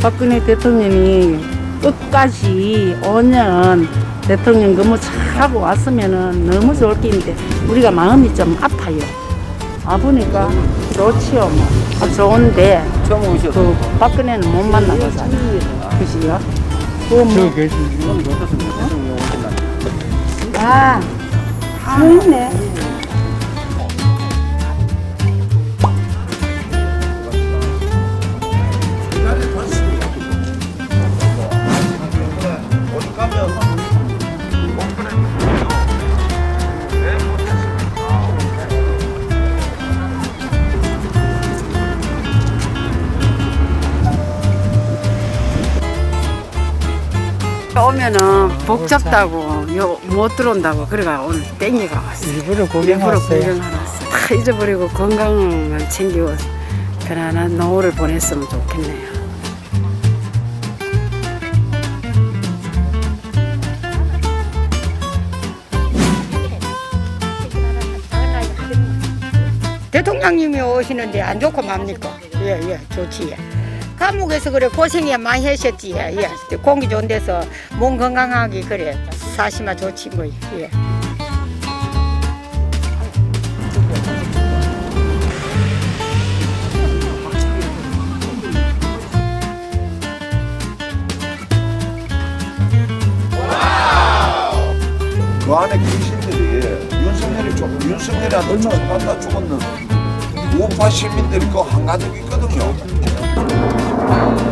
박근혜 대통령이 끝까지 5년 대통령 근무 잘하고 왔으면은 너무 좋을 텐데 우리가 마음이 좀 아파요. 아프니까 좋지요 뭐. 아, 좋은데 처음 오셨어. 그 박근혜는 못 만나보잖아. 그지요? 그 뭐, 지금 어떻습니까? 날. 아, 좋네. 오면은 복잡다고 요 못 들어온다고 그래가 오늘 땡기가 왔어. 일부러 일부러 왔어요. 구경하러 왔어. 다 잊어버리고 건강만 챙기고 편안한 노후를 보냈으면 좋겠네요. 대통령님이 오시는데 안 좋고 맙니까? 예, 예, 좋지. 예. 감옥에서 그래 고생이 많이 하셨지. 예, 예. 공기 좋은 데서 몸 건강하게 그래 사시면 좋지 뭐. 예. 그 안에 귀신들이 윤석열이 좀 윤석열한테 조금만 죽었는 우파 시민들이 그 한가득 있거든요. Thank you.